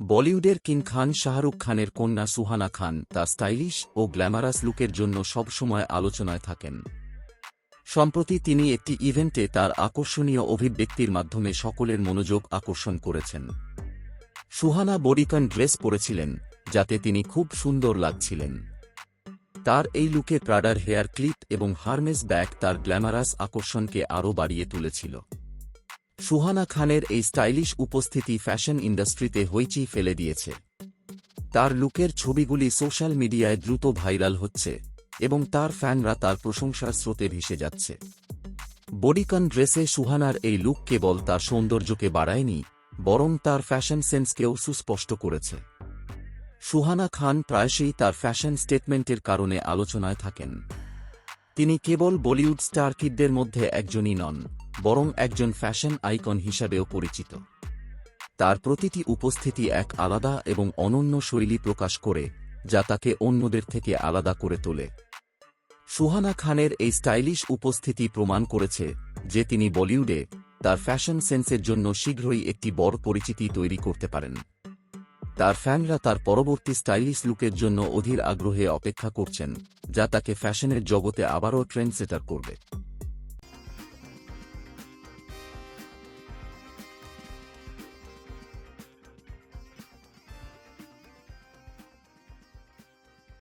বলিউডের কিং খান, শাহরুখ খানের কন্যা সুহানা খান তার স্টাইলিশ ও গ্ল্যামারাস লুকের জন্য সবসময় আলোচনায় থাকেন। সম্প্রতি তিনি একটি ইভেন্টে তার আকর্ষণীয় অভিব্যক্তির মাধ্যমে সকলের মনোযোগ আকর্ষণ করেছেন। সুহানা বডিকন ড্রেস পরেছিলেন, যাতে তিনি খুব সুন্দর লাগছিলেন। তার এই লুকে প্রাডার হেয়ার ক্লিপ এবং হারমেস ব্যাগ তার গ্ল্যামারাস আকর্ষণকে আরও বাড়িয়ে তুলেছিল। সুহানা খানের এই স্টাইলিশ উপস্থিতি ফ্যাশন ইন্ডাস্ট্রিতে হইচই ফেলে দিয়েছে। তার লুকের ছবিগুলি সোশ্যাল মিডিয়ায় দ্রুত ভাইরাল হচ্ছে এবং তার ফ্যানরা তার প্রশংসার স্রোতে ভেসে যাচ্ছে। বডিকন ড্রেসে সুহানার এই লুক কেবল তার সৌন্দর্যকে বাড়ায়নি, বরং তার ফ্যাশন সেন্সকেও সুস্পষ্ট করেছে। সুহানা খান প্রায়শই তার ফ্যাশন স্টেটমেন্টের কারণে আলোচনায় থাকেন। তিনি কেবল বলিউড স্টার কিডদের মধ্যে একজনই নন, বরং একজন ফ্যাশন আইকন হিসাবেও পরিচিত। তার প্রতিটি উপস্থিতি এক আলাদা এবং অনন্য শৈলী প্রকাশ করে, যা তাকে অন্যদের থেকে আলাদা করে তোলে। সুহানা খানের এই স্টাইলিশ উপস্থিতি প্রমাণ করেছে যে তিনি বলিউডে তার ফ্যাশন সেন্সের জন্য শীঘ্রই একটি বড় পরিচিতি তৈরি করতে পারেন। তার ফ্যানরা তার পরবর্তী স্টাইলিশ লুকের জন্য অধীর আগ্রহে অপেক্ষা করছেন, যা তাকে ফ্যাশনের জগতে আবারও ট্রেন্ডসেটার করবে।